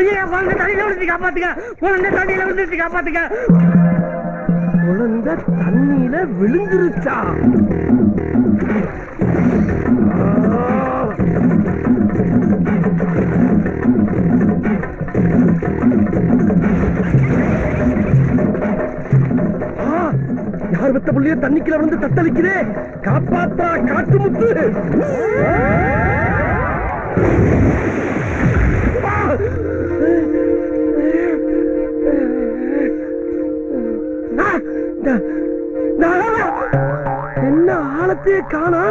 ஐயா குழந்தை தண்ணியில விழுந்து காப்பாத்துக்க குழந்தை தண்ணியில விழுந்துச்சு காப்பாத்துக்க குழந்தை தண்ணியில விழுந்துருச்சா பெத்த புள்ளிய தண்ணிக்குள்ள வந்து தத்தளிக்குதே காப்பாத்தா காட்டு முத்து என்ன ஆழத்தையே காணா?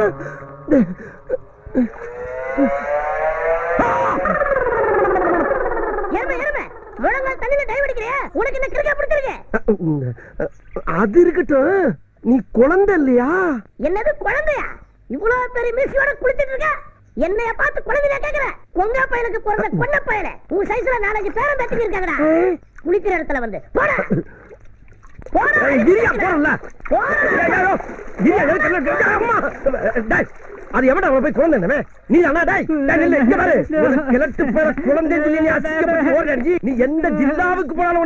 அது இருக்கட்டும். நீ குழந்தை இல்லையா? என்னது குழந்தையா? இவ்வளவு பெரிய மிஸ்ஸோட குளிச்சிட்டு இருக்க? என்னைய பார்த்து குழந்தையா கேக்குற? கொங்கா பயலுக்கு பிறந்த கொன்ன பயல. உன் சைஸ்ல நாலஞ்சு பேரம் பேத்துக்கு இருக்காங்கடா. குளிக்கிற இடத்துல வந்து. போடா. அது எவடா அவன் போய் குழந்தை? நீ அண்ணா டேய் நில்லு, இங்க பாரு. கிழட்டு பேர குழந்தை நீ அசிங்கப்பட்டு ஓடி நீ எந்த ஜில்லாவுக்கு போனாலும்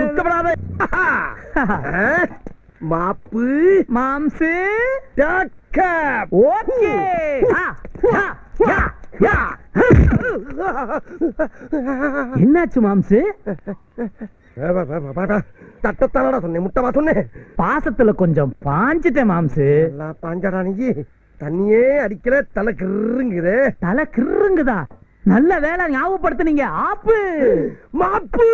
சுத்தப்படாத. மாப்பு மாம்சு. டக்கப் ஓகே. என்னாச்சு மாம்சு? தட்டத்தானடா சொன்னேன் முட்டவா சொன்னேன் பாசத்துல கொஞ்சம் பாஞ்சிட்டேன் மாம்சு. நல்லா பாஞ்சாடா நீ. தண்ணியே அடிக்கிற தலை கிருங்குது தலை கிருங்குதா நல்ல வேலை ஞாபகப்படுத்துனீங்க. ஆப்பு. மாப்பு.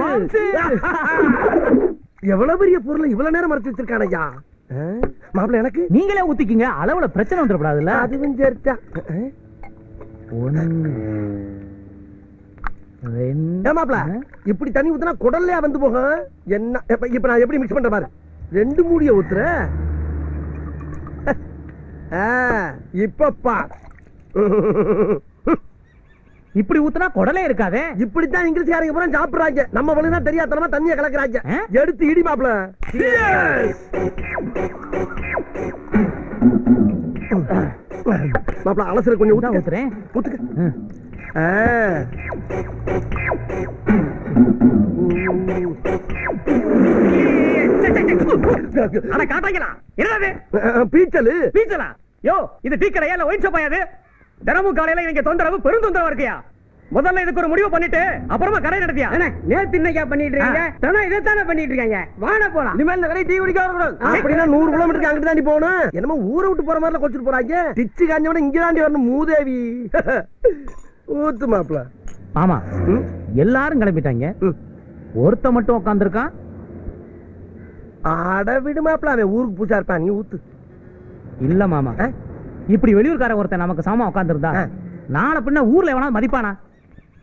மாம்சு. எவ்வளவு பெரிய பொருளை இவ்வளவு நேரம் மறைச்சு வச்சிருக்கான ஐயா? மாப்பிள்ள எனக்கு? நீங்களே ஊத்திக்கிங்க. அளவுல பிரச்சனை வந்துடக்கூடாதுல்ல? அதுவும் சேர்த்தா மாப்பிள இப்படி தண்ணி ஊத்துனா குடல்லையா வந்து போகும்? என்ன இப்ப நான் எப்படி மிக்ஸ் பண்ற பாரு. ரெண்டு மூடிய ஊத்துற. இப்ப பார். இப்படி ஊத்துனா குடலே இருக்காதே? இப்படித்தான் இங்கிலீஷ்காரங்க பூரா சாப்பிடுறாங்க. நம்ம வழினா தெரியாதனமா தண்ணிய கலக்குறாங்க? எடுத்து இடி மாப்பிள. மாப்பிள அலசல கொஞ்சம் ஊத்துக்க ஊத்துறேன். ஊத்துக்க. அட காட்டாங்களா என்னது? பீச்சலு. பீச்சலா? யோ இது டீ கடையா இல்ல ஒயின் ஷாப்பா இது? தினமும் காலையில இங்க தொந்தரவு பெரும் தொந்தரவா இருக்கியா? முதல்ல இதுக்கு ஒரு முடிவு பண்ணிட்டு அப்புறமா கடை நடத்தியா? நேத்து என்னக்கா பண்ணிட்டு இருக்கீங்க இதைத்தானே பண்ணிட்டு இருக்காங்க வான போலாம். இனிமேல் நிறைய டீ குடிக்க வரக்கூடாது அப்படின்னா நூறு கிலோமீட்டருக்கு அங்கிட்டு தாண்டி போகணும். என்னமோ ஊரை விட்டு போற மாதிரி கொச்சிட்டு போறாங்க. டிச்சு காஞ்சவன இங்க தாண்டி வரணும் மூதேவி. ஊத்து மாப்பிள. ஆமா. எல்லாரும் கிளம்பிட்டாங்க. ஒருத்த மட்டும் உட்காந்துருக்கான் அட விடு மாப்பிள அவன் ஊருக்கு பூச்சா இருப்பான். நீ ஊத்து. இல்ல மாமா? இப்படி வெளியூர்காரன் ஒருத்தன் நமக்கு சாமா உட்காந்துருந்தா ஆ. நாளை பின்ன ஊர்ல எவனா மதிப்பானா?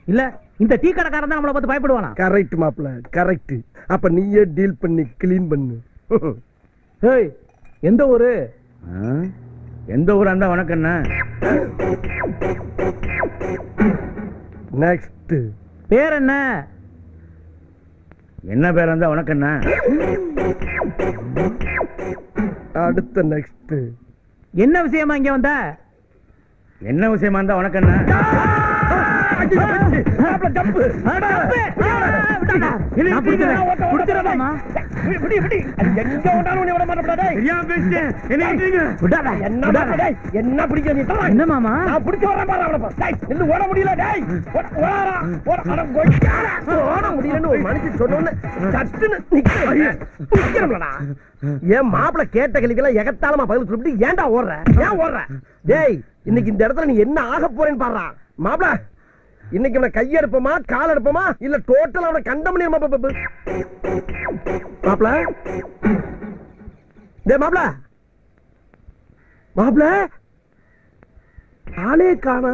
இல்ல இந்த டீ கடைக்காரன் தான் நம்மளை பார்த்து பயப்படுவானா? கரெக்ட் மாப்பிள கரெக்ட் அப்ப நீயே டீல் பண்ணி கிளீன் பண்ணு. ஏய் எந்த ஊரு? எந்த ஊரா இருந்தா உனக்கு என்ன? நெக்ஸ்ட் பேர் என்ன? என்ன பேர் இருந்தா உனக்கு என்ன? அடுத்த நெக்ஸ்ட் என்ன விஷயமா இங்க வந்த என்ன விஷயமா இருந்தா உனக்கு என்ன என்ன பிடிக்க நீ? தர. என்ன மாமா? நான் பிடிச்சு வரேன் பாரு அவனை பாரு. டேய், நில்லு, ஓட முடியல டேய். ஓட- ஓடாதா, ஓட- அட கொய்யாடா. ஓட முடியலன்னு ஒரு மனுஷன் சொன்ன உடனே சட்டுன்னு. நிக்கிறோம்லடா. ஏன் மாப்பிள கேட்ட கேள்விக்கெல்லாம் எகத்தாலமா பதில் சொல்லிட்டு ஏன்டா ஓடுற? ஏன் ஓடுற? டேய் இன்னைக்கு இந்த இடத்துல நீ என்ன ஆக போறேன்னு பாடுறா மாப்பிள இன்னைக்கு இவனை கையெடுப்போமா கால் எடுப்போமா இல்ல டோட்டல் அவனை கண்டமணியமா மாப்பிள டேய் மாப்பிள மாப்பிள ஆளே காணா.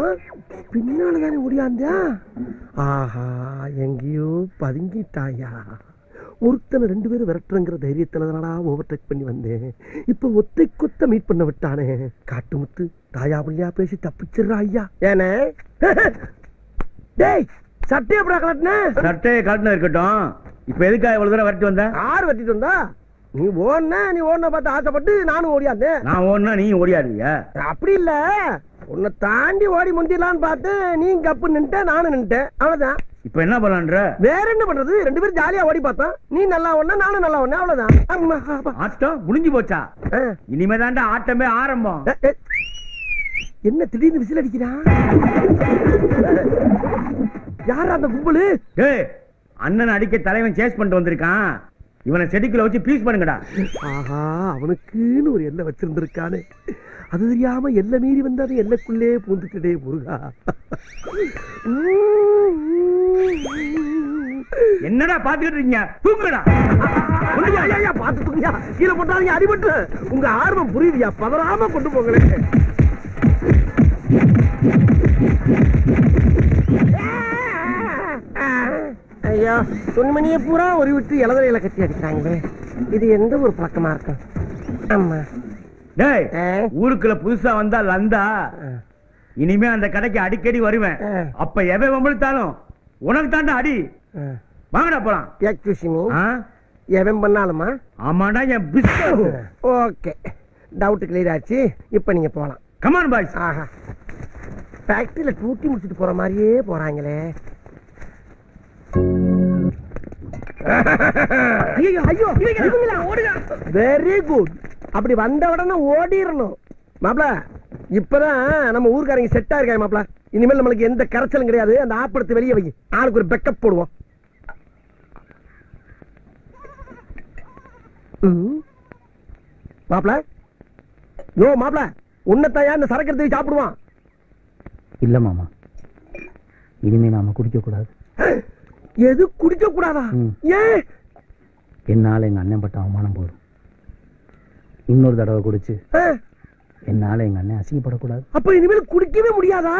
பின்னால தானே ஓடியாந்தியா? ஆஹா எங்கேயோ பதுங்கிட்டாயா. ஒருத்தனை ரெண்டு பேரும் விரட்டுறங்கிற தைரியத்துல தானடா ஓவர்டேக் பண்ணி வந்தேன். இப்ப ஒத்தை கொத்த மீட் பண்ண விட்டானே. காட்டு முத்து தாயா புள்ளியா பேசி தப்பிச்சிடுறா ஐயா. ஏனே? டேய் சட்டையை எப்படா கலட்டின சட்டையை காட்டுன இருக்கட்டும். இப்ப எதுக்கா இவ்வளவு தூரம் வரட்டு வந்த? ஆறு வெட்டிட்டு வந்தா? நீ ஓடுன நீ ஓடுன பார்த்து ஆசைப்பட்டு நானும் ஓடியாந்தேன். நான் ஓடுனா நீ ஓடியாடுவியா? அப்படி இல்ல. உன்னை தாண்டி ஓடி முந்திடலான்னு பார்த்து நீ கப்பு நின்ட்ட நானும் நின்ட்டேன். அவ்வளவுதான். இப்ப என்ன பண்ணலான்ற? வேற என்ன பண்றது? ரெண்டு பேரும் ஜாலியா ஓடி பார்த்தோம். நீ நல்லா ஒண்ணா நானும் நல்லா ஒண்ணா அவ்வளவுதான். ஆட்டம் முடிஞ்சு போச்சா? ஆ. இனிமே தாண்டா ஆட்டமே ஆரம்பம். என்ன திடீர்னு விசில் அடிக்கிறான் யார் அந்த கும்பலு? டேய் அண்ணன் அடிக்க தலைவன் சேஸ் பண்ணிட்டு வந்திருக்கான். இவனை செடிக்குள்ள வச்சு பீஸ் பண்ணுங்கடா. ஆஹா அவனுக்குன்னு ஒரு எல்லை வச்சிருந்திருக்கானே. அது தெரியாம எல்லை மீறி வந்து அது எல்லைக்குள்ளே பூந்துட்டே முருகா. என்னடா பாத்துக்கிட்டு இருக்கீங்க? தூங்குடா பார்த்து தூக்கியா கீழே போட்டாதீங்க அடிபட்டு உங்க ஆர்வம் புரியுதுயா பதறாம கொண்டு போங்களேன் ஐயோ துணிமணியை பூரா ஒரு விட்டு இளதலையில கட்டி அடிக்கிறாங்களே. இது எந்த ஒரு பழக்கமா இருக்கும்? ஆமா டேய். ஊருக்குள்ள புதுசா வந்தா லந்தா. இனிமே அந்த கடைக்கு அடிக்கடி வருவேன். அப்ப எவன் வம்பிழுத்தாலும் உனக்கு தாண்டா அடி. வாங்கடா போலாம். எக்ஸ்கியூஸ் மீ ஆ? எவன் பண்ணாலுமா? ஆமாடா என் பிஸ்கட் ஓகே. டவுட் கிளியர் ஆச்சு. இப்போ நீங்க போலாம். கமான் பாய்ஸ் ஆஹா. ஃபேக்டரியில டூட்டி முடிச்சிட்டு போற மாதிரியே போறாங்களே. ஐயோ வெரி குட் அப்படி வந்த உடனே ஓடிரணும். மாப்ள இப்பதான் நம்ம ஊருக்காரங்க செட்டா இருக்காங்க மாப்ள. இனிமேல் நம்மளுக்கு எந்த கரைச்சலும் கிடையாது. அந்த ஆப்படத்தை வெளியே வைங்க ஆளுக்கு ஒரு பெக்கப் போடுவோம். ம். மாப்ள? யோ மாப்ள உன்னத்தையா இந்த சரக்கு எடுத்து சாப்பிடுவான்? இல்ல மாமா. இனிமே நாம குடிக்க கூடாது எது குடிக்க கூடாதா ம். ஏன் என்னால எங்க அண்ணன் பட்ட அவமானம் போதும். இன்னொரு தடவை குடிச்சு என்னால எங்க அண்ணன் அசிங்கப்படக்கூடாது. அப்ப இனிமேல் குடிக்கவே முடியாதா?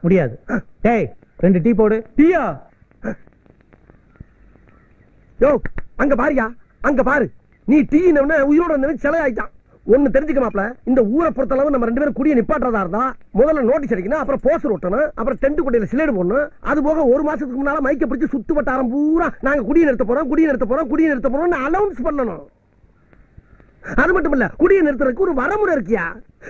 முடியாது. டேய் ரெண்டு டீ போடு. டீயா? யோ அங்க பாரியா? அங்க பாரு. நீ டீ உயிரோட இருந்தவன் சிலை ஒன்னு தெரிஞ்சுக்க மாப்ள இந்த ஊரை பொறுத்தளவு நம்ம ரெண்டு பேரும் குடிய நிப்பாட்டுறதா இருந்தா முதல்ல நோட்டீஸ் அடிக்கணும் அப்புறம் போஸ்டர் ஒட்டணும் அப்புறம் டென்ட் கொட்டையில சிலேடு போடணும். அது போக ஒரு மாசத்துக்கு முன்னால மைக்க பிடிச்சு சுத்து வட்டாரம் பூரா நாங்க குடியை நிறுத்த போறோம் குடியை நிறுத்த போறோம் குடியை நிறுத்த போறோம்னு அனௌன்ஸ் பண்ணணும். அது மட்டும் இல்ல குடிய நிறுத்துறதுக்கு ஒரு வரமுறை இருக்கியா?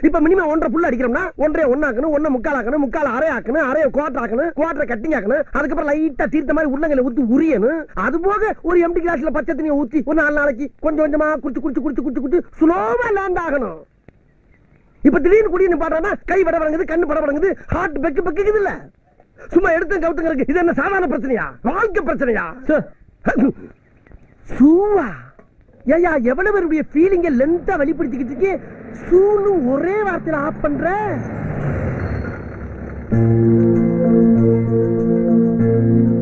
இப்ப மினிமம் ஒன்றரை புள்ள அடிக்கிறோம்னா ஒன்றரை ஒன்னாக்கணும் ஒன்ன முக்கால் ஆக்கணும் முக்கால் அரை ஆக்கணும் அரைய குவாட்டர் ஆக்கணும் குவாட்டரை கட்டிங் ஆக்கணும் அதுக்கப்புறம் லைட்டா தீர்த்த மாதிரி உள்ளங்களை ஊத்தி உரியணும். அது போக ஒரு எம்டி கிளாஸ்ல பச்சை தண்ணியை ஊத்தி ஒரு நாலு நாளைக்கு கொஞ்சம் கொஞ்சமா குடிச்சு குடிச்சு குடிச்சு குடிச்சு குடிச்சு சுலோவா லேண்ட் ஆகணும். இப்ப திடீர்னு குடிய நிப்பாடுறானா கை பட வழங்குது கண்ணு பட வழங்குது ஹார்ட் பெக்கு பெக்குது இல்ல? சும்மா எடுத்து கவுத்துங்க இருக்கு. இது என்ன சாதாரண பிரச்சனையா? வாழ்க்கை பிரச்சனையா? சூவா. ஏயா எவ்வளவு பேருடைய ஃபீலிங்க லென்த்தா வெளிப்படுத்திக்கிட்டு இருக்கே? சூனு ஒரே வார்த்தையில ஆஃப் பண்ற? ஹலோ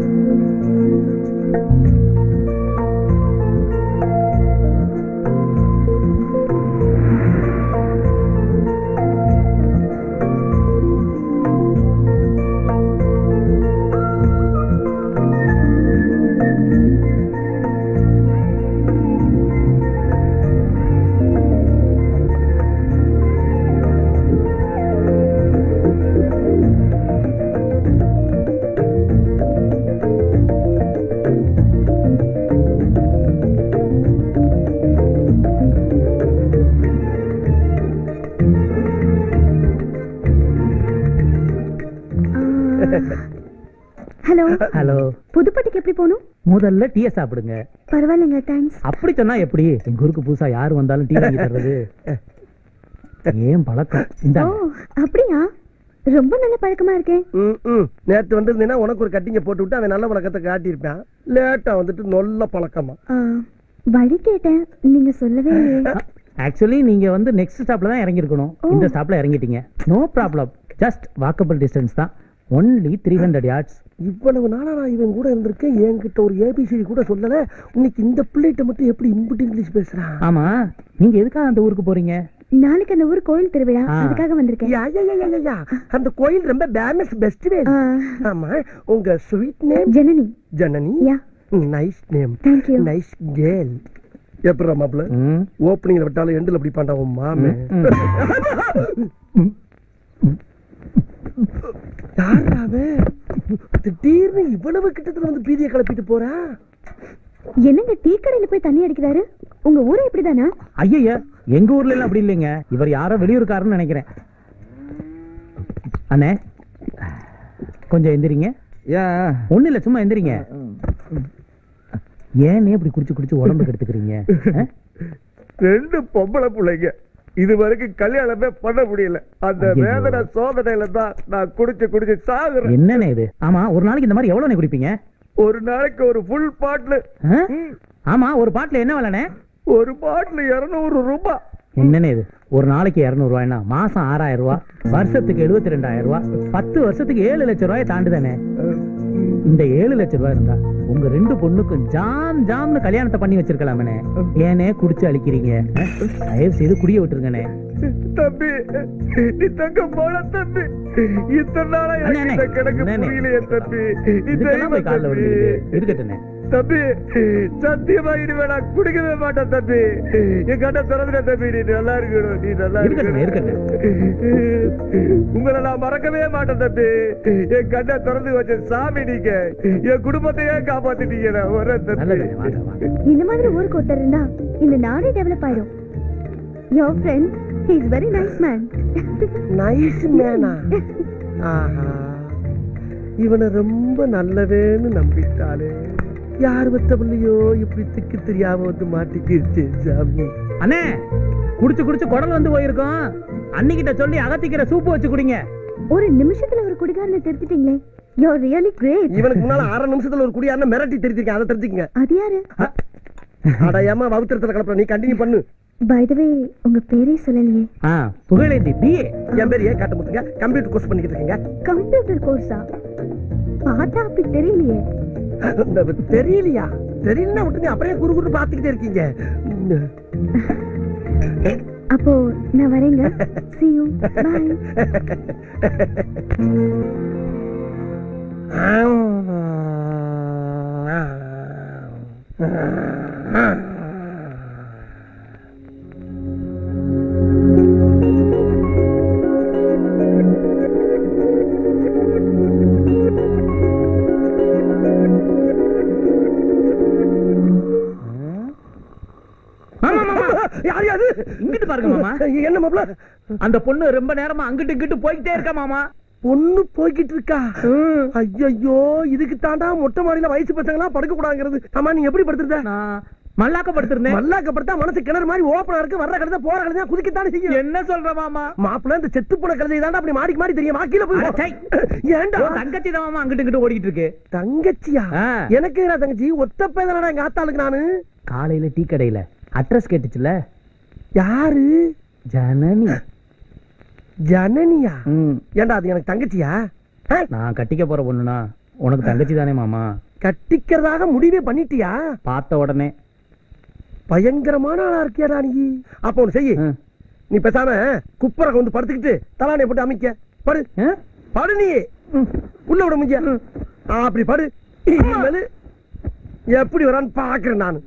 முதல்ல டீயை சாப்பிடுங்க. பரவாயில்லைங்க தேங்க்ஸ் அப்படி சொன்னா எப்படி? எங்க ஊருக்கு புதுசா யாரு வந்தாலும் டீ வாங்கி தர்றது? ஏன் பழக்கம்? இந்த அப்படியா? ரொம்ப நல்ல பழக்கமா இருக்கேன். நேத்து வந்திருந்தீங்கன்னா உனக்கு ஒரு கட்டிங்க போட்டு விட்டு அவன் நல்ல பழக்கத்தை காட்டியிருப்பான். லேட்டா வந்துட்டு நல்ல பழக்கமா. வழி கேட்டேன். நீங்க சொல்லவே ஆக்சுவலி நீங்க வந்து நெக்ஸ்ட் ஸ்டாப்ல தான் இறங்கி இருக்கணும் இந்த ஸ்டாப்ல இறங்கிட்டீங்க. No problem just walkable distance தான். ஒன்லி த்ரீ ஹண்ட்ரட் யார்ட்ஸ் இவ்வளவு நாளா நான் இவன் கூட இருந்திருக்கேன். என்கிட்ட ஒரு ஏபிசிடி கூட சொல்லல. இன்னைக்கு இந்த பிள்ளைகிட்ட மட்டும் எப்படி இம்புட்டு இங்கிலீஷ் பேசுறான்? ஆமா. நீங்க எதுக்காக அந்த ஊருக்கு போறீங்க? நாளைக்கு அந்த ஊர் கோயில் திருவிழா. அதுக்காக வந்திருக்கேன். யா, யா, யா, யா, யா. அந்த கோயில் ரொம்ப ஃபேமஸ் பெஸ்ட் ஆ, ஆமா. உங்க sweet name Janani. Janani? Yeah. Nice name Thank you. Nice girl எப்படி மாப்பிள்ள? ம், ஓப்பனிங்ல விட்டாலும் எண்டில் அப்படி பாண்டா உன் மாமே. ம். யாரா அவன்? திடீர்னு இவ்வளவு கிட்டத்துல வந்து பீதியை கிளப்பிட்டு போறா? என்னங்க டீ கடையில போய் தண்ணி அடிக்கிறாரு? உங்க ஊரு இப்படிதானா? ஐயா எங்க ஊர்ல எல்லாம் அப்படி இல்லைங்க. இவர் யாரோ வெளியூர்காரன்னு நினைக்கிறேன். அண்ணே கொஞ்சம் எந்திரிங்க. ஒண்ணு இல்ல சும்மா எந்திரிங்க. ஏன்னே இப்படி குடிச்சு குடிச்சு உடம்பு கெடுத்துக்கிறீங்க? ஆ? ரெண்டு பொம்பளை பிள்ளைங்க. இது வரைக்கும் கல்யாணமே பண்ண முடியல. அந்த. வேதனை சோதனையில தான் நான் குடிச்சு குடிச்சு சாகுறேன். என்னண்ணே இது? ஆமா ஒரு நாளைக்கு இந்த மாதிரி எவ்வளவு குடிப்பீங்க? ஒரு நாளைக்கு ஒரு ஃபுல் பாட்டில்? ஆமா ஒரு பாட்டில் என்ன விலைண்ணே? ஒரு பாட்டில் இருநூறு ரூபாய் என்னண்ணே இது? ஒரு நாளைக்கு இருநூறு ரூபாய்னா மாசம் ஆறாயிரம் ரூபாய் வருஷத்துக்கு எழுபத்தி ரெண்டாயிரம் ரூபாய் பத்து வருஷத்துக்கு ஏழு லட்சம் ரூபாய் தாண்டுதானே இந்த ஏழு லட்சம் ரூபாய் இருந்தா உங்க ரெண்டு பொண்ணுக்கும் ஜாம் ஜாம்னு கல்யாணத்தை பண்ணி வச்சிருக்கலாமே ஏனே குடிச்சு அழிக்கிறீங்க? தயவு செய்து குடிய விட்டுருங்கண்ணே தம்பி நீ தங்க போல தம்பி. இத்தனை நாளா எனக்கு கிடக்கு. புரியலையே தம்பி. நீ. விழுந்துக்கிட்டு இருக்கட்டுண்ணே தம்பி. சத்தியமா இனிமே நான் குடிக்கவே மாட்டேன் தம்பி. என் கண்ணை திறந்துட தம்பி. நீ நல்லா இருக்கணும். நீ நல்லா இருக்கணும் உங்களை நான் மறக்கவே மாட்டேன் தம்பி. என் கண்ணை திறந்து வச்ச சாமி நீங்க. என் குடும்பத்தையே காப்பாத்திட்டீங்க. வாங்க இந்த மாதிரி ஊருக்கு ஒருத்தர் இருந்தா இந்த நாடே டெவலப் ஆயிடும். Your friend he is very nice man nice மேனா ஆஹா. இவனை ரொம்ப நல்லவேன்னு நம்பிட்டாலே யார் வச்ச பிள்ளையோ இப்படி திக்கு தெரியாம வந்து மாட்டிக்கிருச்சு சாமி. அண்ணே குடிச்சு குடிச்சு குடல் வந்து போயிருக்கோம். அன்னிக்கிட்ட சொல்லி அகத்திக்கிற சூப்பு வச்சு குடிங்க. ஒரு நிமிஷத்துல ஒரு குடிகாரனை தெரிஞ்சிட்டீங்களே. யூ ரியலி கிரேட் இவனுக்கு முன்னால அரை நிமிஷத்துல ஒரு குடியாரன மிரட்டி தெரிஞ்சிருக்கேன் அதை தெரிஞ்சுக்கங்க. அது யாரு? அடையாம வவுத்திரத்துல கலப்புற நீ கண்டினியூ பண்ணு. பை த வே உங்க பேரே சொல்லலையே. ஆ புகழேந்தி பிஏ என் பேர் ஏன் காட்ட முத்துங்க. கம்ப்யூட்டர் கோர்ஸ் பண்ணிக்கிட்டு இருக்கீங்க. கம்ப்யூட்டர் கோர்ஸா பார்த்தா அப்படி தெரியலையே. தெரியலையா? தெரியலன்னா விட்டுங்க அப்படியே குறு குறு பாத்துக்கிட்டே இருக்கீங்க. அப்போ நான் வரேங்க. See you. Bye. மாமா இங்கிட்டு பாருங்க மாமா. என்ன மாப்ள அந்த பொண்ணு ரொம்ப நேரமா அங்கிட்டு இங்கிட்டு போய்கிட்டே இருக்கா மாமா. பொண்ணு போய்கிட்டு இருக்கா? ஐயோ இதுக்கு தாண்டா மொட்டை மாடியில வயசு பசங்களா படுக்க கூடாங்கிறது ஆமா நீ எப்படி படுத்துருந்த? மல்லாக்கப்படுத்திருந்தேன். மல்லாக்கப்படுத்தா மனசு கிணறு மாதிரி ஓப்பனா இருக்கு வர்ற கழுத போற கழுத குதிக்கத்தானே செய்யும். என்ன சொல்ற மாமா? மாப்பிள்ள இந்த செத்து போன கழுதை தாண்டா அப்படி மாடிக்கு மாடி தெரியும். கீழே போய். ஏன்டா தங்கச்சி தான் மாமா அங்கிட்டு இங்கிட்டு ஓடிக்கிட்டு இருக்கு. தங்கச்சியா. எனக்கு தங்கச்சி? ஒத்த பேதனடா எங்க ஆத்தாளுக்கு நானு? காலையில டீ கடையில. அட்ரஸ் கேட்டுச்சுல யாரு? ஜனனி. ஜனனியா? ம், ஏன்டா அது எனக்கு தங்கச்சியா? நான் கட்டிக்க போற பொண்ணுனா உனக்கு தங்கச்சி தானே மாமா. கட்டிக்கிறதாக முடிவே பண்ணிட்டியா? பார்த்த உடனே. பயங்கரமான ஆளா இருக்கியாடா நீ? அப்ப ஒண்ணு செய்யு. நீ பேசாம குப்பரகம் வந்து படுத்துக்கிட்டு தலானை போட்டு அமைக்க. படு? படு நீ. உள்ள விட முடிய அப்படி படு. எப்படி வரான்னு பாக்குறேன் நான்.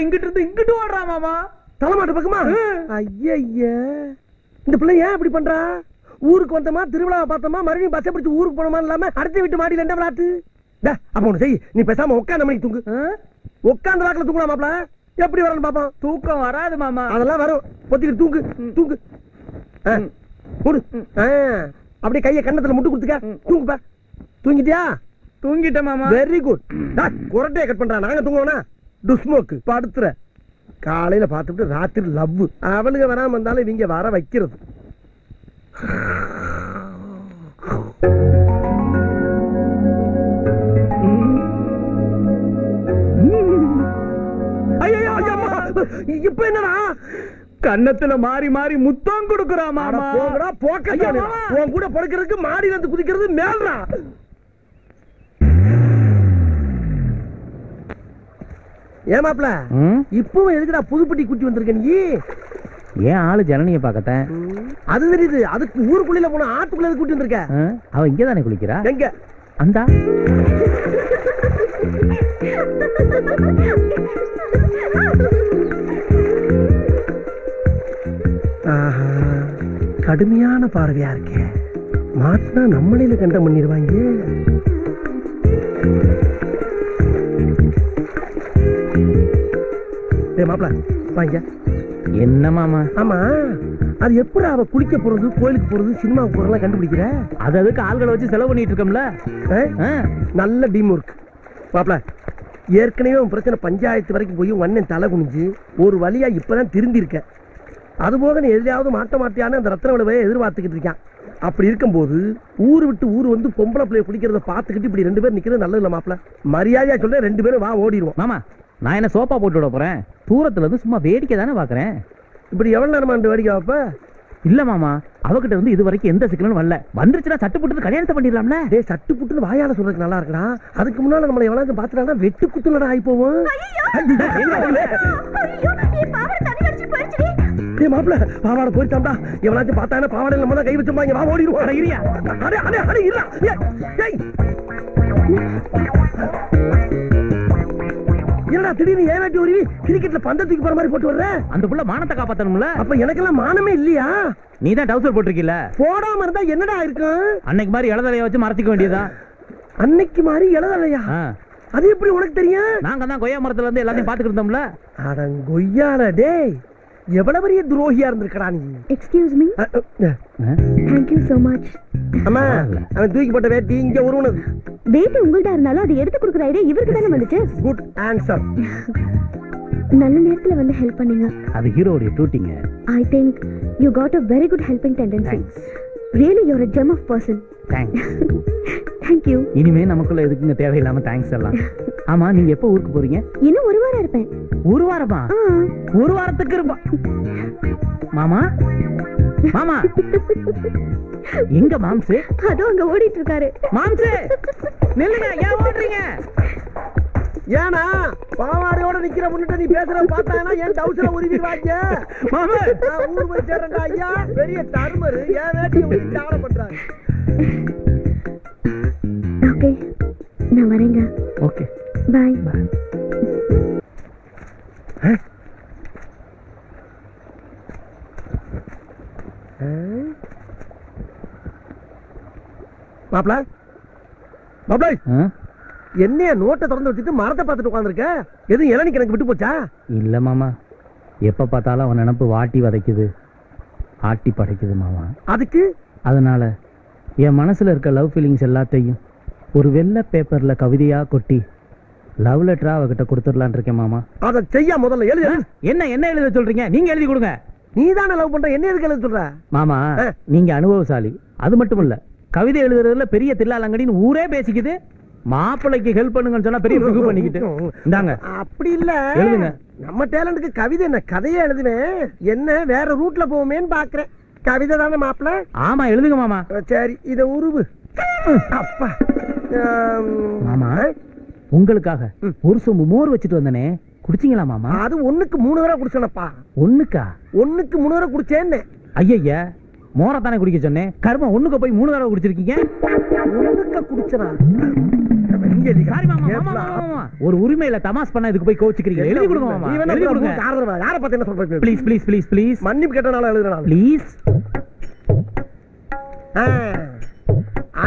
இப்ப இங்கிட்டு இருந்து இங்கிட்டு ஓடுறா மாமா. தலைமாட்ட பக்கமா? ஐய இந்த பிள்ளை ஏன் இப்படி பண்றா? ஊருக்கு வந்தோமா திருவிழாவை பார்த்தோமா மறுபடியும் பச்சை பிடிச்சு ஊருக்கு போனோமா இல்லாம அடுத்த வீட்டு மாடியில என்ன விளையாட்டு? டா, அப்ப ஒண்ணு செய். நீ பேசாம உட்காந்த மணிக்கு தூங்கு. உட்காந்த வாக்குல தூங்கலாம் மாப்ள. எப்படி வரணும் பாப்போம்? தூக்கம் வராது மாமா. அதெல்லாம் வரும். பொத்திக்கிட்டு தூங்கு தூங்கு. மூடு. அப்படியே கைய கண்ணத்துல முட்டு கொடுத்துக்க. தூங்குப்பா தூங்கிட்டியா? தூங்கிட்ட மாமா. வெரி குட் குரட்டையை கட் பண்றா. நாங்க தூங்குவோனா டுஸ்மோக்கு படுத்துற காலையில பார்த்துட்டு ராத்திரி லவ் அவளுங்க வராம இருந்தாலும் இவங்க வர வைக்கிறது. இப்ப என்னடா கன்னத்துல மாறி மாறி முத்தம் கொடுக்குறா அட மாமா போங்கடா போக்க. உன் கூட படுக்கிறதுக்கு மாடி வந்து குதிக்கிறது மேல்றா ஏமாப்ல இப்பவும் எதுக்குடா புதுப்பட்டி குட்டி வந்திருக்க நீ. ஏன் ஆளு ஜனனிய பாக்கட்டேன் அது தெரியுது அதுக்கு ஊருக்குள்ள போனா ஆட்டுக்குள்ள கூட்டி வந்திருக்க? அவ இங்க தானே குளிக்கிறா? எங்க? அந்த. கடுமையான பார்வையா இருக்கேன் மாட்டினா நம்மளையில கண்டம் பண்ணிடுவாங்க மாப்பிள? வாங்க. என்ன மாமா? ஆமா அது எப்படி அவ குளிக்க போறது கோயிலுக்கு போறது சினிமாவுக்கு போறதெல்லாம் கண்டுபிடிக்கிற? அது அதுக்கு ஆள்களை வச்சு செலவு பண்ணிட்டு இருக்கோம்ல. ஆ? ஆ, நல்ல டீம் ஒர்க் மாப்பிள ஏற்கனவே உன் பிரச்சனை பஞ்சாயத்து வரைக்கும் போய் உன் அண்ணன் தலை குனிஞ்சு ஒரு வழியா இப்பதான் திருந்தி இருக்க அது போக நீ எதிலையாவது மாட்ட மாட்டியான்னு அந்த ரத்தன விளைவை எதிர்பார்த்துக்கிட்டு இருக்கான். அப்படி இருக்கும்போது ஊர் விட்டு ஊர் வந்து பொம்பளை பிள்ளைய குடிக்கிறத பார்த்துக்கிட்டு இப்படி ரெண்டு பேரும் நிக்கிறது நல்லது இல்ல மாப்பிள. மரியாதையா சொல்ல ரெண்டு பேரும் வா ஓடிடுவோம். மாமா நான் என்ன சோப்பா போட்டு விட போறேன்? தூரத்துல இருந்து சும்மா வேடிக்கை தானே பாக்குறேன்? இப்படி எவ்வளவு நேரமா இந்த வேடிக்கை வைப்ப இல்ல மாமா அவகிட்ட இருந்து இது வரைக்கும் எந்த சிக்கலும் வரல. வந்துருச்சுன்னா சட்டு போட்டு கல்யாணத்தை பண்ணிடலாம்ல? டேய் சட்டு புட்டுன்னு வாயால சொல்றதுக்கு நல்லா இருக்கடா. அதுக்கு முன்னால நம்மளை எவ்வளவு பாத்துட்டாங்கன்னா வெட்டு குத்துலடா ஆகி போவோம். டேய் மாப்பிள பாவாடை போயிட்டாம்டா எவனாச்சும் பார்த்தாங்கன்னா பாவாடை நம்ம தான் கை வச்சோம்பாங்க வா ஓடிடுவோம். அட இரியா. அடே அடே அடே இல்ல என்னடா திடீர்னு ஏனாட்டி உருவி? கிரிக்கெட்ல பந்தத்துக்கு போற மாதிரி போட்டு வர்ற? அந்த புள்ள மானத்தை காப்பாத்தணும்ல? அப்ப எனக்கெல்லாம் மானமே இல்லையா? நீ தான் டவுசர் போட்டிருக்கீல போடாம இருந்தா என்னடா இருக்கும்? அன்னைக்கு மாதிரி இளதலைய வச்சு மறைச்சிக்க வேண்டியதுதான். அன்னைக்கு மாதிரி எழுதலையா ஆ, அது எப்படி உனக்கு தெரியும்? நாங்க தான் கொய்யா மரத்துல இருந்து எல்லாத்தையும் பாத்துக்கிட்டு இருந்தோம்ல? அடங்கொய்யால டேய். எவ்வளவு பெரிய துரோகியா இருந்திருக்கடா நீ? எக்ஸ்கியூஸ் மீ ஆ? தேங்க்யூ so மச் அம்மா அவன் தூக்கி போட்ட வேட்டி இங்க உருவனது. வேட்டு உங்கள்ட்ட இருந்தாலும் அதை எடுத்து கொடுக்குற ஐடியா இவருக்கு தானே வந்துச்சு? குட் ஆன்சர் நல்ல நேரத்துல வந்து ஹெல்ப் பண்ணீங்க. அது ஹீரோடைய டூட்டிங்க I think you got a very good helping tendency really you're a gem of person thanks thank you இனிமே நமக்குள்ள எதுக்குங்க தேவையில்லாம தேங்க்ஸ் எல்லாம்? ஆமா நீங்க எப்போ ஊருக்கு போறீங்க? இன்னும் ஒரு வாரம் இருப்பேன். ஒரு வாரமா. ஒரு வாரத்துக்கு இருப்பா. மாமா? மாமா? எங்க மாம்சு? அதுவும் அங்க ஓடிட்டு இருக்காரு மாம்சு! நில்லுங்க ஏன் ஓடுறீங்க? ஏனா பாவாடையோட நிக்கிற முன்னிட்ட நீ பேசுற பார்த்தானா என் டவுசர உருவிடுவாங்க மாமா! நான் ஊர் போய் சேர்றேன்டா ஐயா. பெரிய தர்மரு. என் வேட்டியை உருவி தாவரம் பண்றாங்க? ஓகே. நான் வரேங்க ஓகே. பாய். மாப்பிள மாப்பிள என்னைய நோட்டை திறந்து வச்சுட்டு மரத்தை பார்த்துட்டு உட்காந்துருக்க எதுவும் இளநீ எனக்கு விட்டு போச்சா? இல்ல மாமா. எப்ப பார்த்தாலும் அவன் நினப்பு வாட்டி வதைக்குது. ஆட்டி படைக்குது மாமா. அதுக்கு? அதனால என் மனசுல இருக்க லவ் ஃபீலிங்ஸ் எல்லாத்தையும் ஒரு வெள்ளை பேப்பர்ல கவிதையா கொட்டி லவ் லெட்டரா அவகிட்ட கொடுத்துடலான் இருக்கேன் மாமா. அதை செய்ய முதல்ல எழுதி என்ன என்ன எழுத சொல்றீங்க? நீங்க எழுதி கொடுங்க. நீ தானே லவ் பண்ற என்ன எதுக்கு எழுத சொல்ற? மாமா. நீங்க அனுபவசாலி. அது மட்டும் இல்ல கவிதை எழுதுறதுல பெரிய தில்லாலங்கடின்னு ஊரே பேசிக்குது. மாப்பிள்ளைக்கு ஹெல்ப் பண்ணுங்கன்னு சொன்னா பெரிய பிகு பண்ணிக்கிட்டு. இந்தாங்க. அப்படி இல்ல. எழுதுங்க. நம்ம டேலண்ட்க்கு கவிதை என்ன? கதையே எழுதுவேன் என்ன வேற ரூட்ல போவோமேன்னு பாக்குறேன். கவிதை தானே மாப்பிள ஆமா எழுதுங்க மாமா. சரி இத உருவு. அப்பா. மாமா. உங்களுக்காக ஒரு சொம்பு மோர் வச்சுட்டு வந்தனே. குடிச்சீங்களா மாமா? அது ஒண்ணுக்கு மூணு தடவை குடிச்சனப்பா. ஒண்ணுக்கா? ஒண்ணுக்கு மூணு தடவை குடிச்சேன்னு. ஐயய்யா மோரை தானே குடிக்க சொன்னேன் கரும ஒண்ணுக்கு போய் மூணு தடவை குடிச்சிருக்கீங்க? ஒண்ணுக்க குடிச்சனா. ஒரு உரிமையில தமாஸ் பண்ண இதுக்கு போய் கோச்சுக்கிறீங்க எழுதி கொடுங்க மாமா எழுதி கொடுங்க. யார பார்த்து என்ன ப்ளீஸ் ப்ளீஸ் ப்ளீஸ் ப்ளீஸ் மன்னிப்பு கேட்டனால எழுதுறேன் ப்ளீஸ்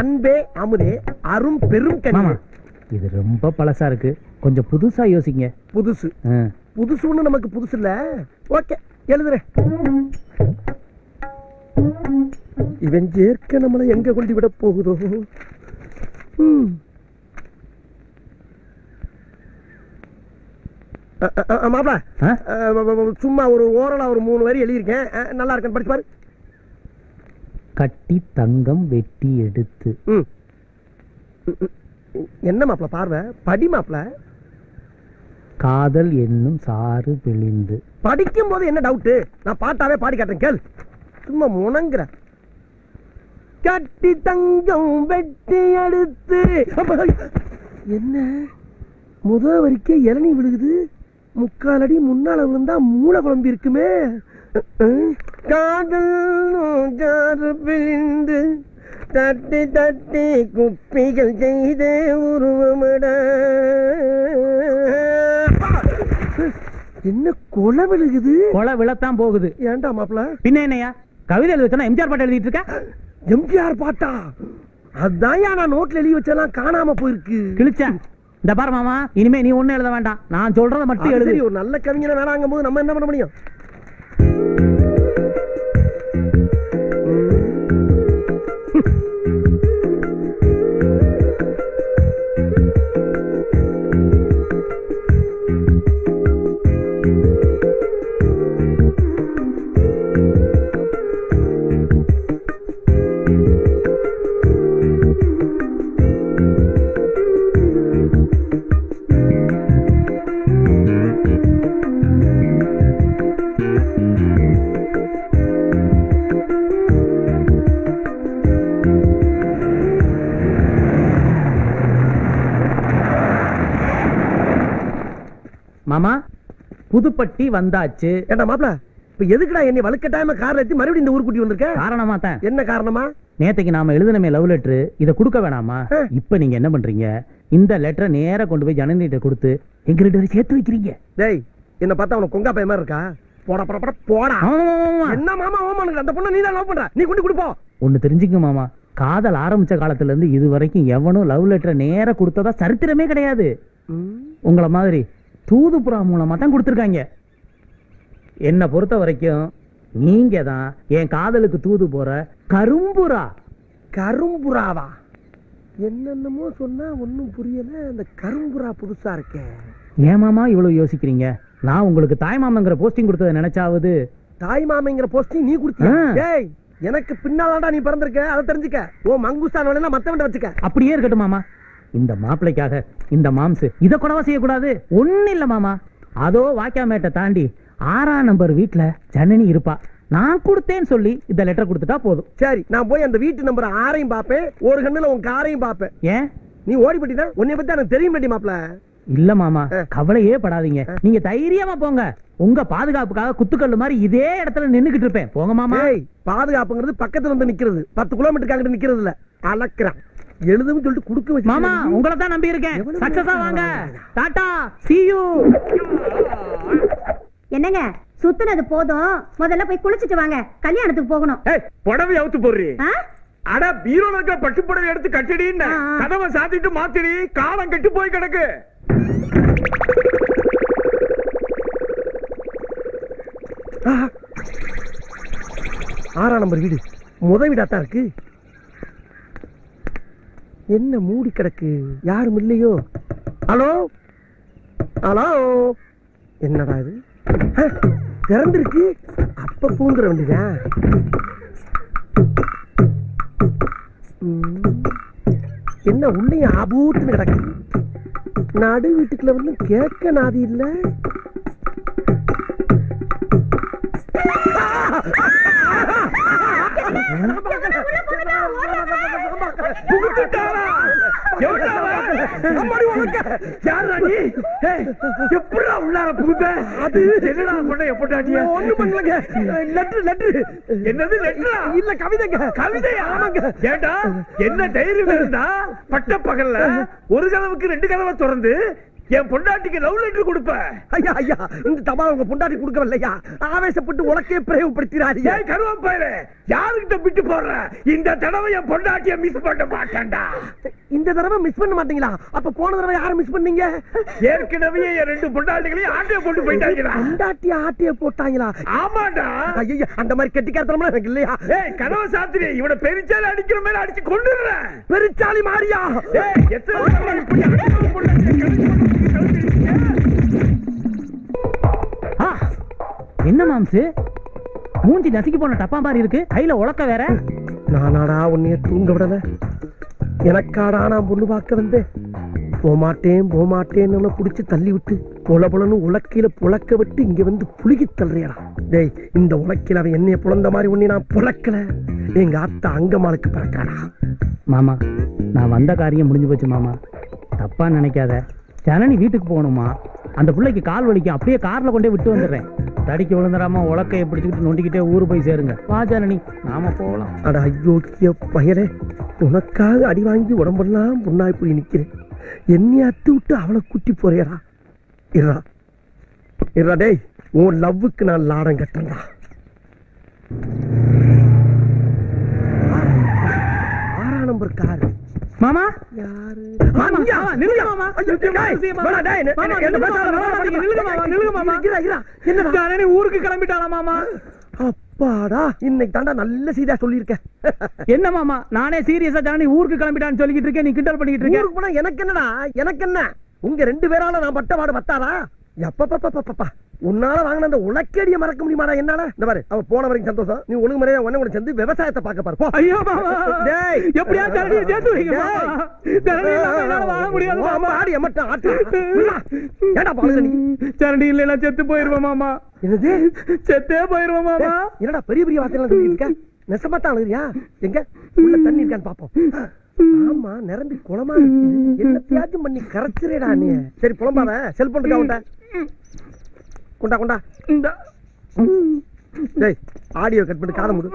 அன்பே அமுதே அரும் பெரும் மாமா. கனி இது ரொம்ப பழசா இருக்கு. கொஞ்சம் புதுசா யோசிங்க. புதுசு. ஆ. புதுசு ஒண்ணு நமக்கு புதுசு இல்ல. ஓகே எழுதுறேன். இவன் ஜேர்க்க நம்மளை எங்க கொண்டு விட போகுதோ? ம். அ, அ, அ, மாப்ள ஆ? அ, வ- வ- வ- சும்மா ஒரு ஓரலா ஒரு மூணு வரி எழுதியிருக்கேன். நல்லா இருக்கேன் படிச்சு பாரு. கட்டி தங்கம் வெட்டி எடுத்து. என்ன மாப்ள பார்வை? படி மாப்ள காதல் என்னும் சாறு பிழிந்து. படிக்கும் போது என்ன டவுட் நான் பாட்டாவே பாடி காட்டுறேன் கேள். சும்மா முணங்குற. கட்டி தங்கம் வெட்டி எடுத்து. அப்ப, என்ன? முத வரைக்கும் இளநீ விழுகுது. முக்கால் அடி முன்னால விழுந்தா மூளை குழம்பி இருக்குமே. காதல் பிழிந்து. தட்டி தட்டி குப்பிகள் செய்தே உருவமிட. என்ன கொலை விழுகுது? கொலை விழத்தான் போகுது. ஏன்டா மாப்பிள? பின்ன என்னையா கவிதை எழுதி வச்சா எம்ஜிஆர் பாட்டு எழுதிட்டு இருக்க? எம்ஜிஆர் பாட்டா? அதான் நான் நோட்ல எழுதி வச்செல்லாம் காணாம போயிருக்கு. கிழிச்ச? இந்த பாரு மாமா இனிமே நீ ஒண்ணும் எழுத வேண்டாம். நான் சொல்றத மட்டும் எழுதி. ஒரு நல்ல கவிஞனை வேணாங்கும் போது நம்ம என்ன பண்ண முடியும்? புதுப்பட்டி வந்தாச்சு. ஏண்டா மாப்ள இப்ப எதுக்குடா என்னை வலுக்கட்டாயமா கார்ல ஏத்தி மறுபடியும் இந்த ஊர் கூட்டி வந்திருக்க? காரணமா தான். என்ன காரணமா? நேத்தைக்கு நாம எழுதினமே லவ் லெட்டர் இத கொடுக்க வேணாமா. இப்ப நீங்க என்ன பண்றீங்க? இந்த லெட்டரை நேரா கொண்டு போய் ஜனனிட்ட கொடுத்து எங்க ரெண்டு சேர்த்து வைக்கிறீங்க. டேய் என்ன பார்த்தா உனக்கு கொங்கா பைய மாதிரி இருக்கா? போடா போடா போடா போடா. என்ன மாமா ஓமானுங்க அந்த பொண்ணை நீ தான் லவ் பண்ற. நீ கொண்டு கொடுப்போம் ஒண்ணு தெரிஞ்சுக்க மாமா. காதல் ஆரம்பிச்ச காலத்துல இருந்து இது வரைக்கும் எவனும் லவ் லெட்டரை நேரா கொடுத்ததா சரித்திரமே கிடையாது. உங்கள மாதிரி தூதுப்புறா மூலமா தான் கொடுத்துருக்காங்க. என்னை பொறுத்த வரைக்கும் நீங்க தான் என் காதலுக்கு தூது போற கரும்புறா. கரும்புறாவா? என்னென்னமோ சொன்னா ஒண்ணும் புரியல. இந்த கரும்புறா புதுசா இருக்கே. ஏன் மாமா இவ்வளவு யோசிக்கிறீங்க? நான் உங்களுக்கு தாய் மாமங்கிற போஸ்டிங் கொடுத்ததை நினைச்சாவது தாய் மாமைங்கிற போஸ்டிங் நீ. டேய் எனக்கு பின்னாலடா நீ பிறந்திருக்க. அதை தெரிஞ்சுக்க. ஓ மங்குஸ்தான் வேணா மத்தவன்ட வச்சுக்க. அப்படியே இருக்கட்டும் மாமா. இந்த மாப்பிள்ளைக்காக இந்த மாம்சு இத கூடவா செய்யக்கூடாது. ஒண்ணு இல்ல மாமா. அதோ வாக்கியாமேட்டை தாண்டி ஆறாம் நம்பர் வீட்ல ஜனனி இருப்பா. நான் கொடுத்தேன்னு சொல்லி இந்த லெட்டர் கொடுத்துட்டா போதும். சரி நான் போய் அந்த வீட்டு நம்பர் ஆறையும் பாப்பேன் ஒரு கண்ணுல உன் காரையும் பாப்பேன் ஏன்? நீ ஓடி போட்டினா உன்னை பத்தி எனக்கு தெரியும் மாட்டி மாப்ள இல்ல மாமா. கவலையே படாதீங்க. நீங்க தைரியமா போங்க. உங்க பாதுகாப்புக்காக குத்துக்கல்லு மாதிரி இதே இடத்துல நின்னுகிட்டு இருப்பேன். போங்க மாமா. பாதுகாப்புங்கிறது பக்கத்துல வந்து நிக்கிறது. பத்து கிலோமீட்டர் அங்கிட்டு நிக்கிறது இல்ல அளக்குறான் எழுதுன்னு சொல்லிட்டு குடுக்க வச்சு மாமா உங்களை தான் நம்பி இருக்கேன். சக்சஸா வாங்க? Tata see you. என்னங்க சுத்துனது போதும். முதல்ல போய் குளிச்சிட்டு வாங்க. கல்யாணத்துக்கு போகணும். ஏய், புடவை அவுத்து போடுறி? அட பீரோல இருக்க பட்டு புடவை எடுத்து கட்டிடின்னு. கதவை சாத்திட்டு மாத்திடி. காலம் கெட்டு போய் கிடக்கு. ஆறாம் நம்பர் வீடு. முத வீடாத்தான் இருக்கு. என்ன மூடி கிடக்கு யாரும் இல்லையோ ஹலோ ஹலோ என்னடா இது திறந்துருக்கு அப்ப பூந்துட வேண்டியதா என்ன உள்ளேயும் ஆபூத்துன்னு கிடக்கு நடு வீட்டுக்குள்ள வந்து கேட்க நாதி இல்லை புகுத்துட்டாரா? உனக்கு. நீ? எப்படிடா உள்ளார புகுந்த? என்னடா பண்ண, எப்படாட்டியா? ஒண்ணும் பண்ணலங்க லெட்டர் லெட்டர் என்னது லெட்டரா? இல்ல கவிதைங்க கவிதையா? ஆமாங்க ஏண்டா, என்ன தைரியம் இருந்தா பட்ட பகல்ல ஒரு கதவுக்கு ரெண்டு கதவை திறந்து என் பொண்டாட்டிக்கு லவ் லெட்டர் கொடுப்ப. ஐயா ஐயா இந்த தபால் உங்க பொண்டாட்டி கொடுக்கவில்லையா? ஆவேசப்பட்டு உலக்கே பிரயோகப்படுத்தினாரியா ஏய் கருவாப்பாயிரு யாருக்கிட்ட விட்டு போடுற? இந்த தடவை என் பொண்டாட்டிய மிஸ் பண்ண மாட்டேன்டா. இந்த தடவை மிஸ் பண்ண மாட்டீங்களா? அப்ப போன தடவை யாரை மிஸ் பண்ணீங்க? ஏற்கனவே என் ரெண்டு பொண்டாட்டிகளையும் ஆட்டைய போட்டு போயிட்டாங்கடா. பொண்டாட்டி ஆட்டிய போட்டாங்களா? ஆமாடா. ஐயா அந்த மாதிரி கெட்டிக்காரத்தனமா எனக்கு இல்லையா? ஏய் கதவை சாத்திரி இவனை பெருச்சால அடிக்கிற மேல அடிச்சு கொண்டுடுறேன் பெருச்சாலி மாறியா? ஏய் எத்தனை இப்படி அடுத்த என்ன மாம்சு? மூஞ்சி நசுக்கி போன டப்பா மாதிரி இருக்கு. கையில உலக்க வேற. நானாடா உன்னைய தூங்க விடல. எனக்காடா நான் பொண்ணு பார்க்க வந்தேன். போமாட்டேன் போமாட்டேன்னு உன்னை புடிச்சு தள்ளி விட்டு பொல பொலன்னு உலக்கையில புழக்க விட்டு இங்க வந்து புழுகி தள்ளுறியடா. டேய் இந்த உலக்கையில அவன் என்னைய புலந்த மாதிரி உன்னை நான் புழக்கல எங்க அத்தா அங்கமாளுக்கு பிறக்காடா. மாமா நான் வந்த காரியம் முடிஞ்சு போச்சு மாமா. தப்பா நினைக்காத. ஜனனி வீட்டுக்கு போகணுமா? அந்த பிள்ளைக்கு கால் வலிக்கும் அப்படியே கார்ல கொண்டே விட்டு வந்துடுறேன். தடிக்கு விழுந்துடாம உலக்கையை பிடிச்சிக்கிட்டு நொண்டிக்கிட்டே ஊர் போய் சேருங்க. வாஜாரணி நாம போகலாம் அட ஐயோக்கிய பயிரே உனக்காக அடி வாங்கி உடம்பெல்லாம் புண்ணாய் போய் நிற்கிறேன் என்னைய அத்து விட்டு அவளை கூட்டி போறேடா. இருடா. இருடா டேய் உன் லவ்வுக்கு நான் லாடம் கட்டுறா ஆறாம் நம்பர் கார். மாமா? மாமா, நில்லுங்க மாமா. ஊருக்கு கிளம்பிட்டாளா மாமா? அப்பாடா இன்னைக்கு தாண்டா நல்ல செய்தியா சொல்லியிருக்க. என்ன மாமா? நானே சீரியஸா ஜனனி ஊருக்கு கிளம்பிட்டான்னு சொல்லிக்கிட்டு இருக்கேன். நீ கிண்டல் பண்ணிக்கிட்டு இருக்க. ஊருக்கு போனா எனக்கு என்னடா? எனக்கு என்ன? உங்க ரெண்டு பேரால நான் பட்ட பாடு எப்பப்பப்பப்பப்பா உன்னால வாங்கின அந்த உலக்கேடிய மறக்க முடியுமாடா என்னால? இந்த பாரு அவ போன வரைக்கும் சந்தோஷம். நீ ஒழுங்கு முறையா ஒண்ணு கூட சேர்ந்து விவசாயத்தை பார்க்க பாரு போ. ஐயோ மாமா. டேய். எப்படியா ஜனனியை சேர்த்து வைங்க என்னால வாழ முடியாது மாமா. ஆடி எம்மட்ட ஆட்டு. விட்றா. ஏன்டா பாருங்க நீ ஜனனி இல்லைன்னா செத்து போயிருவேன் மாமா. என்னது? செத்தே போயிருவேன் மாமா. என்னடா பெரிய பெரிய வார்த்தையெல்லாம் சொல்லிட்டு இருக்க? நெசமா தான் அழுகுறியா? எங்க? உள்ள தண்ணி இருக்கான்னு பாப்போம். ஆமா நிரம்பி குளமா இருக்கு. என்னத்தையாச்சும் பண்ணி கரைச்சிரேடா நீ. சரி புலம்பாத. செல்போன் இருக்கா உன்ட்ட கொண்டா கொண்டா. இந்த. டேய் ஆடியோ கட் பண்ணி காதை முடு.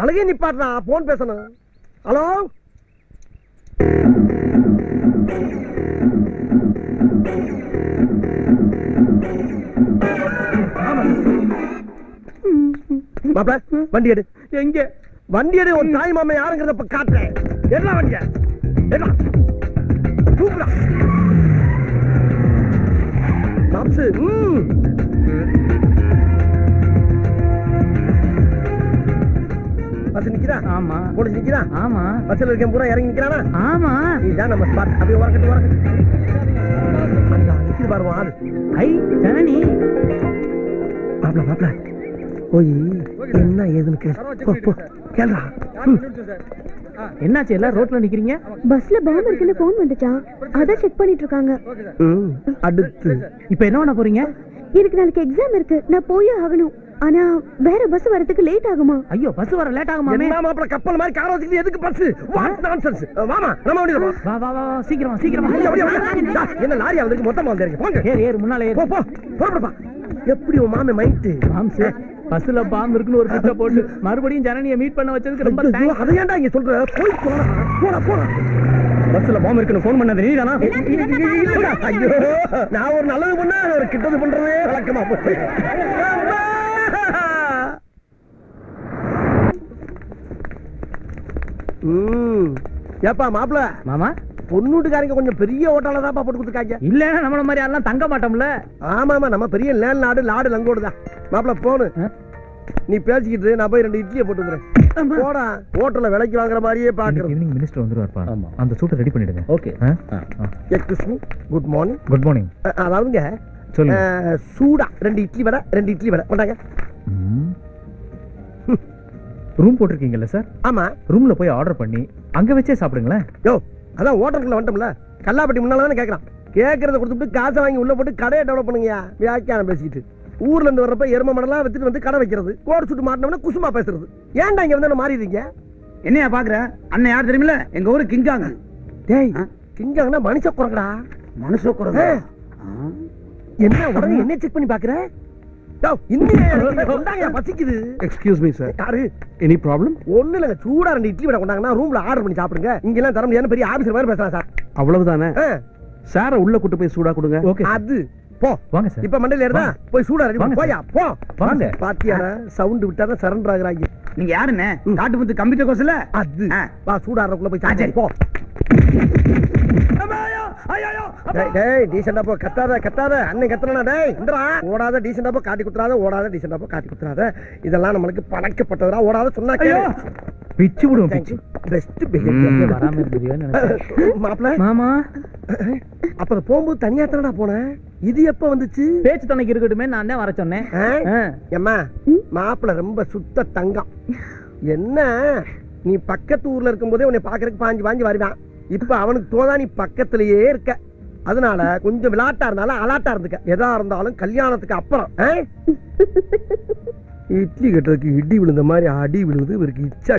அழகே நிப்பாட்றா போன் பேசணும். ஹலோ? மாப்ள வண்டி எடு. எங்க? வண்டி எடு உன் தாய் மாமா யாருங்கிறத காட்டுறேன். என்ன வண்டிய. என்ன ம் பஸ் நிக்கிறா ஆமா. போலீஸ் நிக்கிறா? ஆமா. பஸ்ல இருக்கேன் பூரா இறங்கி நிக்கிறானா? ஆமா. நீதான் நம்ம ஸ்பாட் அப்படியே உரக்கட்டு அந்த நிக்குது பாருவா ஆளு. ஐ ஜனனி. மாப்ள மாப்ள போய் என்ன ஏதுன்னு கேளு. போ, போ. என்னாச்சு? எல்லாம் ரோட்ல நிக்கிறீங்க? பஸ்ல பாம்பு இருக்குன்னு போன் வந்துச்சான் அதான் செக் பண்ணிட்டு இருக்காங்க. அடுத்து. இப்ப என்ன பண்ண போறீங்க? எனக்கு நாளைக்கு எக்ஸாம் இருக்கு. நான் போயே ஆகணும். ஆனா வேற பஸ் வரதுக்கு லேட் ஆகுமா? ஐயோ பஸ் வர லேட் ஆகுமாமே என்ன மாப்பிள கப்பல் மாதிரி கார வச்சுக்கிட்டு எதுக்கு பஸ் வாட் நான்சென்ஸ் வாமா நம்ம வண்டியில போ. வா வா வா வா, சீக்கிரம் சீக்கிரம். என்ன லாரி அவருக்கு மொத்தமா வந்துருக்கு போங்க. ஏறு ஏறு முன்னால ஏறு. போ போ. புறப்படுப்பா. எப்படி உன் மாமே மைண்ட் மாம்சு பஸ்ல பாம்பு இருக்குன்னு ஒரு பிட்ட போட்டு மறுபடியும் ஜனனியை மீட் பண்ண வச்சதுக்கு ரொம்ப தேங்க்ஸ் அதை ஏன்டா இங்க சொல்ற? போய் போடா போடா போடா. பஸ்ல பாம்பு இருக்குன்னு போன் பண்ணது நீதானா? ஐயோ நான் ஒரு நல்லது பண்ணா ஒரு கிட்டது பண்றதே வழக்கமா போய் ஏப்பா மாப்பிள? மாமா? பொண்ணுட்டுக்காரங்க கொஞ்சம் பெரிய ஓட்டால தான் போட்டு கொடுத்துருக்காங்க. இல்லன்னா நம்மள மாதிரி எல்லாம் தங்க மாட்டோம்ல? ஆமா ஆமா நம்ம பெரிய லேன் நாடு லாடு லங்கோடு தான். மாப்பிள போனு? நீ பேசிக்கிட்டு நான் போய் ரெண்டு இட்லியை போட்டு வந்துடுறேன். போடா ஹோட்டல்ல விலைக்கு வாங்குற மாதிரியே பாக்குறது ஈவினிங் மினிஸ்டர் வந்துருவார்ப்பா. ஆமா. அந்த சூட்டை ரெடி பண்ணிடுங்க. Okay excuse me good morning good morning அதாவதுங்க சொல்லுங்க. சூடா. ரெண்டு இட்லி வடை ரெண்டு இட்லி வடை. கொண்டாங்க. ரூம் போட்டிருக்கீங்கல்ல சார் ஆமா. ரூம்ல போய் ஆர்டர் பண்ணி அங்க வச்சே சாப்பிடுங்களேன். யோ அதான் ஹோட்டலுக்குள்ள வந்துட்டோம்ல. கல்லாப்பட்டி முன்னால தானே கேட்கறான் கேட்கறத கொடுத்துட்டு காசை வாங்கி உள்ள போட்டு கடையை டெவலப் பண்ணுங்க வியாக்கியானம் பேசிட்டு ஊர்ல இருந்து வர்றப்ப எரும மடலாம் வித்துட்டு வந்து கடை வைக்கிறது. கோடு சுட்டு மாட்டினோம்னா குசுமா பேசுறது. ஏன்டா இங்க வந்து மாறிடுறீங்க? என்னையா பாக்குற? அண்ணன் யார் தெரியுமில எங்க ஊரு கிங்காங்க. டேய் கிங்காங்கன்னா மனுஷ குரங்கடா. மனுஷ குரங்கு? என்ன உடனே என்ன செக் பண்ணி பாக்குற? பசிக்குது. எக்ஸ்கியூஸ் மீ சார் யாரு? எனி ப்ராப்ளம் ஒண்ணு இல்ல சூடா ரெண்டு இட்லி வடை கொண்டாங்கன்னா ரூம்ல ஆர்டர் பண்ணி சாப்பிடுங்க. இங்க எல்லாம் தர முடியாது பெரிய ஆபீசர் மாதிரி பேசலாம் சார் அவ்வளவுதானே? சார உள்ள கூட்டு போய் சூடா கொடுங்க. ஓகே அது. போ. வாங்க சார் இப்ப மண்டையில இருந்தா போய் சூடா ரெடி வாங்க போயா போ. வாங்க. பாத்தியாடா சவுண்ட் விட்டாதான் சரண்டர் ஆகுறாங்க. நீங்க யாருண்ணே காட்டு முத்து கம்ப்யூட்டர் கோர்ஸ்ல அது. வா சூடாறக்குள்ள போய் சரி. போ. டேய், டேய் டீசெண்டா போ கத்தாத கத்தாத. அண்ணன் கத்துறா டேய் இந்தடா. ஓடாத டீசெண்டா போ காட்டி குத்துறாத ஓடாத டீசெண்டா போ காட்டி குத்துறாத. இதெல்லாம் நம்மளுக்கு பழக்கப்பட்டதா ஓடாத சொன்னா. பிச்சு விடுவோம் பிச்சு. பெஸ்ட் இங்க வராம இருந்துருவேன்னு நினைச்சேன். மாப்பிள. மாமா. அப்ப அது போகும்போது தனியா தானடா போனேன்? இது எப்ப வந்துச்சு? பேச்சு துணைக்கு இருக்கட்டுமே நான் தான் வர சொன்னேன். ஏம்மா மாப்பிள ரொம்ப சுத்த தங்கம். என்ன? நீ பக்கத்து ஊர்ல இருக்கும்போதே உன்னை பாக்குறதுக்கு பாஞ்சு பாஞ்சு வருவான். இப்ப அவனுக்கு தோதா நீ பக்கத்திலேயே இருக்க அதனால கொஞ்சம் விளையாட்டா இருந்தாலும் அலாட்டா இருந்துக்க எதா இருந்தாலும் கல்யாணத்துக்கு அப்புறம்? இட்லி கட்டுறதுக்கு இடி விழுந்த மாதிரி அடி விழுந்து இவருக்கு இச்சா